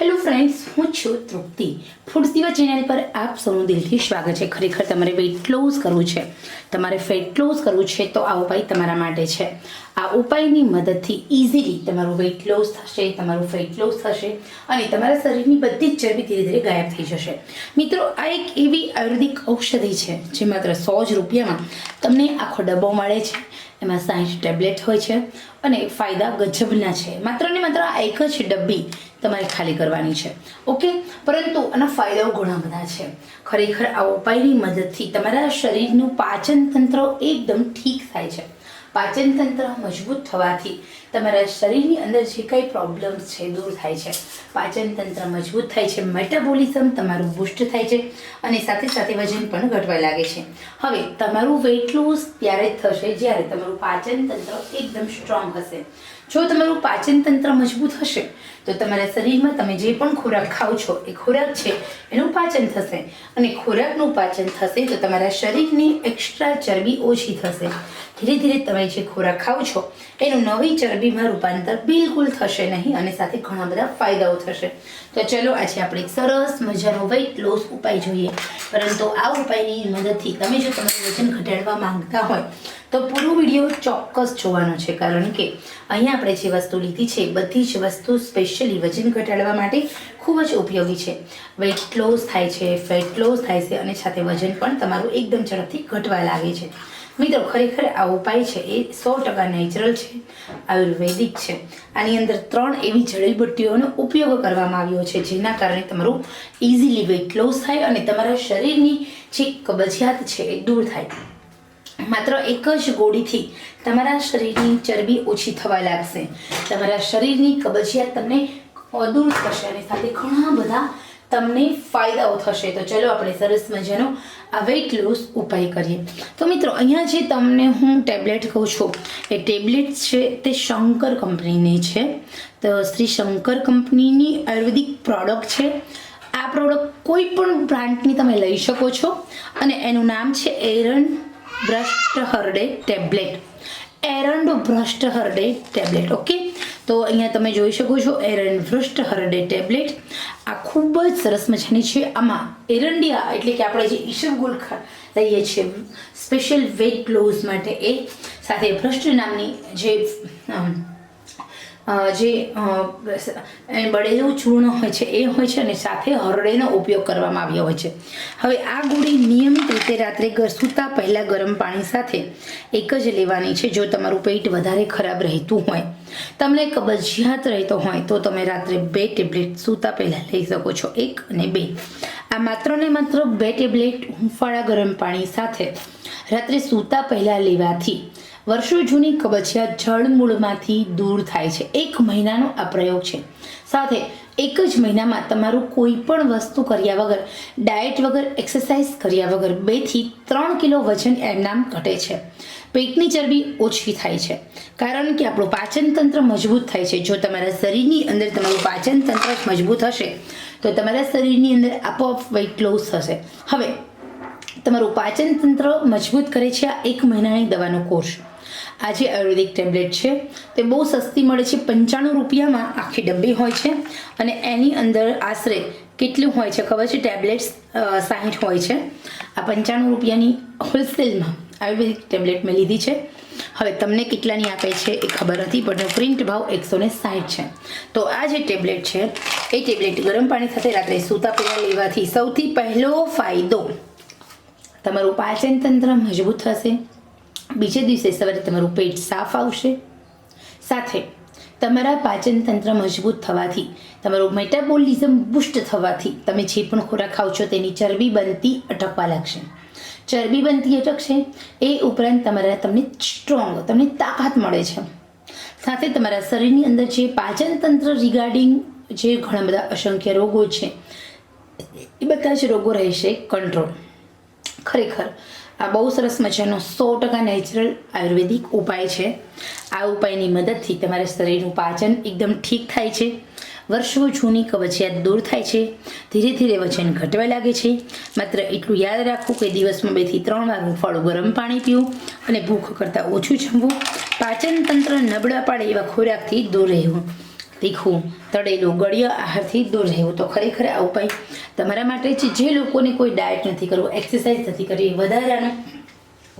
Hello friends હું છું તૃપ્તિ. Food દીવા ચેનલ પર આપ સૌનું દિલથી સ્વાગત છે. ખરેખર તમારે વેઇટ લોસ કરવું છે. તમારે ફેટ લોસ કરવું છે તો આ ઉપાય તમારા માટે છે. આ ઉપાયની મદદથી ઇઝીલી તમારું વેઇટ લોસ થશે, તમારું ફેટ લોસ થશે અને તમારા શરીરની બધી જ ચરબી ધીરે ધીરે ગાયબ થઈ જશે. મિત્રો, આ એક એવી આયુર્વેદિક ઔષધિ છે, જે માત્ર સો જ રૂપિયામાં તમને આખો ડબ્બો મળે છે. એમાં સાઠ ટેબ્લેટ હોય છે અને ફાયદા ગજબના છે. માત્ર ને માત્ર આ એક જ ડબ્બી તમારે ખાલી કરવાની છે. ઓકે? પરંતુ આના ફાયદાઓ ઘણા બધા છે. ખરેખર આ ઉપાયની મદદથી તમારા શરીરનું પાચન તંત્ર એકદમ ઠીક થાય છે. પાચન તંત્ર મજબૂત થવાથી તમારા શરીરની અંદર જે કંઈ પ્રોબ્લેમ્સ છે દૂર થાય છે. પાચન તંત્ર મજબૂત થાય છે મેટાબોલિઝમ તમારું બુસ્ટ થાય છે અને સાથે સાથે વજન પણ ઘટવા લાગે છે. હવે, તમારું વેઇટ લોસ ત્યારે થશે જ્યારે તમારું પાચન તંત્ર એકદમ સ્ટ્રોંગ હશે. જો તમારું પાચન તંત્ર મજબૂત હશે, તો તમારા શરીરમાં તમે જે પણ ખોરાક ખાઓ છો, એ ખોરાક છે, એનું પાચન થશે. અને ખોરાકનું પાચન થશે, તો તમારા શરીરની એક્સ્ટ્રા ચરબી ઓછી થશે. ધીરે ધીરે તમે જે ખોરાક ખાઓ છો, એનું નવી ચરબીમાં રૂપાંતર બિલકુલ થશે નહીં અને સાથે ઘણા બધા ફાયદાઓ થશે. તો ચલો, આજે આપણે સરસ મજાનો વેઇટ લોસ ઉપાય જોઈએ. પરંતુ આ ઉપાયની મદદથી તમે જો તમારું વજન ઘટાડવા માંગતા હોય તો પૂરો વીડિયો ચોક્કસ જોવાનો છે, કારણ કે અહીંયા આપણે જે વસ્તુ લીધી છે, બધી જ વસ્તુ સ્પેશિયલી વજન ઘટાડવા માટે ખૂબ જ ઉપયોગી છે. વેઇટ લોસ થાય છે ફેટ લોસ થાય છે, અને સાથે વજન પણ તમારું એકદમ ઝડપથી ઘટવા લાગે છે. મિત્રો, ખરેખર આ ઉપાય છે એ સો ટકા નેચરલ છે, આયુર્વેદિક છે. આની અંદર ત્રણ એવી જડીબુટ્ટીઓનો ઉપયોગ કરવામાં આવ્યો છે, જેના કારણે તમારું ઇઝીલી વેઇટ લોસ થાય અને તમારા શરીરની જે કબજિયાત છે એ દૂર થાય. માત્ર એક જ ગોળીથી તમારા શરીરની ચરબી ઓછી થવા લાગશે. તમારા શરીરની કબજિયાત તમને દૂર થશે અને સાથે ઘણા બધા તમને ફાયદાઓ થશે. તો ચલો આપણે સરસ મજાનો આ વેઇટ લોસ ઉપાય કરીએ. તો મિત્રો, અહીંયા જે તમને હું ટેબ્લેટ કહું છું, એ ટેબ્લેટ છે તે શંકર કંપનીની છે. તો શ્રી શંકર કંપનીની આયુર્વેદિક પ્રોડક્ટ છે. આ પ્રોડક્ટ કોઈ પણ બ્રાન્ડની તમે લઈ શકો છો અને એનું નામ છે એરન બ્રસ્ટ હરડે ટેબ્લેટ. એરન્ડો ભ્રષ્ટ હરડે ટેબ્લેટ, ઓકે? તો અહીંયા તમે જોઈ શકો છો એરંડ ભ્રષ્ટ હરડે ટેબ્લેટ. આ ખૂબ જ સરસ મજાની છે. આમાં એરંડિયા એટલે કે આપણે જે ઈસબગુલ લઈએ છીએ, સ્પેશિયલ વેટ લોસ માટે એ. સાથે ભ્રષ્ટ નામની જે જે બળેલું ચૂર્ણ હોય છે, એ હોય છે અને સાથે હરડેનો ઉપયોગ કરવામાં આવ્યો હોય છે. હવે આ ગોળી નિયમિત રીતે રાત્રે સૂતા પહેલાં ગરમ પાણી સાથે એક જ લેવાની છે, જો તમારું પેટ વધારે ખરાબ રહેતું હોય. તમને કબજિયાત રહેતો હોય, તો તમે રાત્રે બે ટેબ્લેટ સૂતા પહેલાં લઈ શકો છો, એક અને બે. આ માત્ર ને માત્ર બે ટેબ્લેટ હુંફાળા ગરમ પાણી સાથે રાત્રે સૂતા પહેલાં લેવાથી વર્ષો જૂની કબજિયાત જળમૂળમાંથી દૂર થાય છે. એક મહિનાનો આ પ્રયોગ છે. સાથે એક જ મહિનામાં તમારું કોઈ પણ વસ્તુ કર્યા વગર, ડાયટ વગર, એક્સરસાઇઝ કર્યા વગર બેથી ત્રણ કિલો વજન એમનામ ઘટે છે. પેટની ચરબી ઓછી થાય છે. કારણ કે આપણું પાચન તંત્ર મજબૂત થાય છે. જો તમારા શરીરની અંદર તમારું પાચન તંત્ર મજબૂત હશે, તો તમારા શરીરની અંદર આપોઆપ વેઇટ લોસ થશે. હવે, તમારું પાચન તંત્ર મજબૂત કરે છે આ એક મહિનાની દવાનો કોર્સ. આ જે આયુર્વેદિક ટેબ્લેટ છે. તે બહુ સસ્તી મળે છે. પંચાણું રૂપિયામાં આખી ડબ્બી હોય છે અને એની અંદર આશરે કેટલું હોય છે ખબર છે? ટેબ્લેટ્સ સાહીઠ હોય છે. આ પંચાણું રૂપિયાની હોલસેલમાં આયુર્વેદિક ટેબ્લેટ મેં લીધી છે. હવે તમને કેટલાની આપે છે એ ખબર નથી, પણ પ્રિન્ટ ભાવ એકસો ને સાઠ છે. તો આ જે ટેબ્લેટ છે, એ ટેબ્લેટ ગરમ પાણી સાથે રાત્રે સૂતા પહેલાં લેવાથી સૌથી પહેલો ફાયદો તમારું પાચન તંત્ર મજબૂત થશે. બીજે દિવસે સવારે તમારું પેટ સાફ આવશે. સાથે, તમારા પાચન તંત્ર મજબૂત થવાથી, તમારું મેટાબોલિઝમ બુસ્ટ થવાથી, તમે જે પણ ખોરાક ખાઓ છો તેની ચરબી બનતી અટકવા લાગશે. ચરબી બનતી અટકશે, એ ઉપરાંત તમારા તમને સ્ટ્રોંગ તમને તાકાત મળે છે. સાથે તમારા શરીરની અંદર જે પાચન તંત્ર રિગાર્ડિંગ જે ઘણા બધા અસંખ્ય રોગો છે, એ બધા જ રોગો રહેશે કંટ્રોલ ખરેખર આ બહુ સરસ મજાનો સો ટકા નેચરલ આયુર્વેદિક ઉપાય છે. આ ઉપાયની મદદથી તમારા શરીરનું પાચન એકદમ ઠીક થાય છે. વર્ષો જૂની કબજિયાત દૂર થાય છે. ધીરે ધીરે વજન ઘટવા લાગે છે. માત્ર એટલું યાદ રાખવું કે દિવસમાં બેથી ત્રણ વાર હુંફાળું ગરમ પાણી પીવું અને ભૂખ કરતાં ઓછું જમવું. પાચન તંત્ર નબળા પાડે એવા ખોરાકથી દૂર રહેવું. તીખું તળેલું ગળ્યા આહારથી દૂર રહેવું તો ખરેખર આ ઉપાય તમારા માટે છે. જે લોકોને કોઈ ડાયટ નથી કરવું એક્સરસાઇઝ નથી કરવી, વધારાનું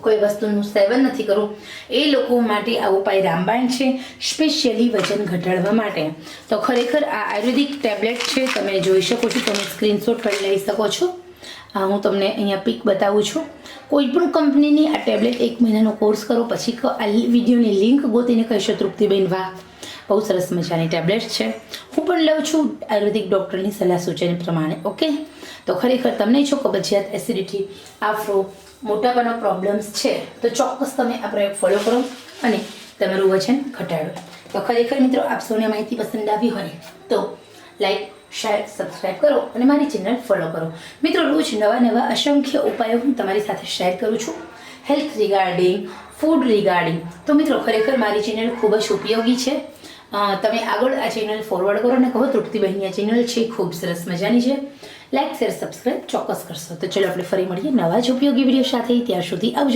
કોઈ વસ્તુનું સેવન નથી કરવું, એ લોકો માટે આ ઉપાય રામબાણ છે. સ્પેશિયલી વજન ઘટાડવા માટે. તો ખરેખર આ આયુર્વેદિક ટેબ્લેટ છે. તમે જોઈ શકો છો, તમે સ્ક્રીનશોટ કરી લઈ શકો છો. આ હું તમને અહીંયા પિક બતાવું છું. કોઈ પણ કંપનીની આ ટેબ્લેટ એક મહિનાનો કોર્સ કરો, પછી આ વિડીયોની લિંક ગોતીને કહીશો, તૃપ્તિબેન વાહ. બહુ સરસ મજાની ટેબ્લેટ છે. હું પણ લઉં છું આયુર્વેદિક ડૉક્ટરની સલાહ સૂચન પ્રમાણે, ઓકે? તો ખરેખર તમને જો કબજિયાત એસિડિટી, આફ્રો, મોટાપાનો પ્રોબ્લેમ્સ છે, તો ચોક્કસ તમે આ પ્રયોગ ફોલો કરો અને તમારું વજન ઘટાડો. તો ખરેખર મિત્રો, આપ સૌને માહિતી પસંદ આવી હોય તો લાઈક, શેર સબસ્ક્રાઈબ કરો અને મારી ચેનલ ફોલો કરો. મિત્રો, રોજ નવા નવા અસંખ્ય ઉપાયો હું તમારી સાથે શેર કરું છું. હેલ્થ રિગાર્ડિંગ ફૂડ રિગાર્ડિંગ તો મિત્રો, ખરેખર મારી ચેનલ ખૂબ જ ઉપયોગી છે. તમે આગળ આ ચેનલ ફોરવર્ડ કરો અને કહો તૃપ્તિબહેનની આ ચેનલ છે, ખૂબ સરસ મજાની છે. લાઇક શેર સબસ્ક્રાઇબ ચોક્કસ કરશો. તો ચલો, આપણે ફરી મળીએ નવા જ ઉપયોગી વીડિયો સાથે. ત્યાર સુધી આવજો.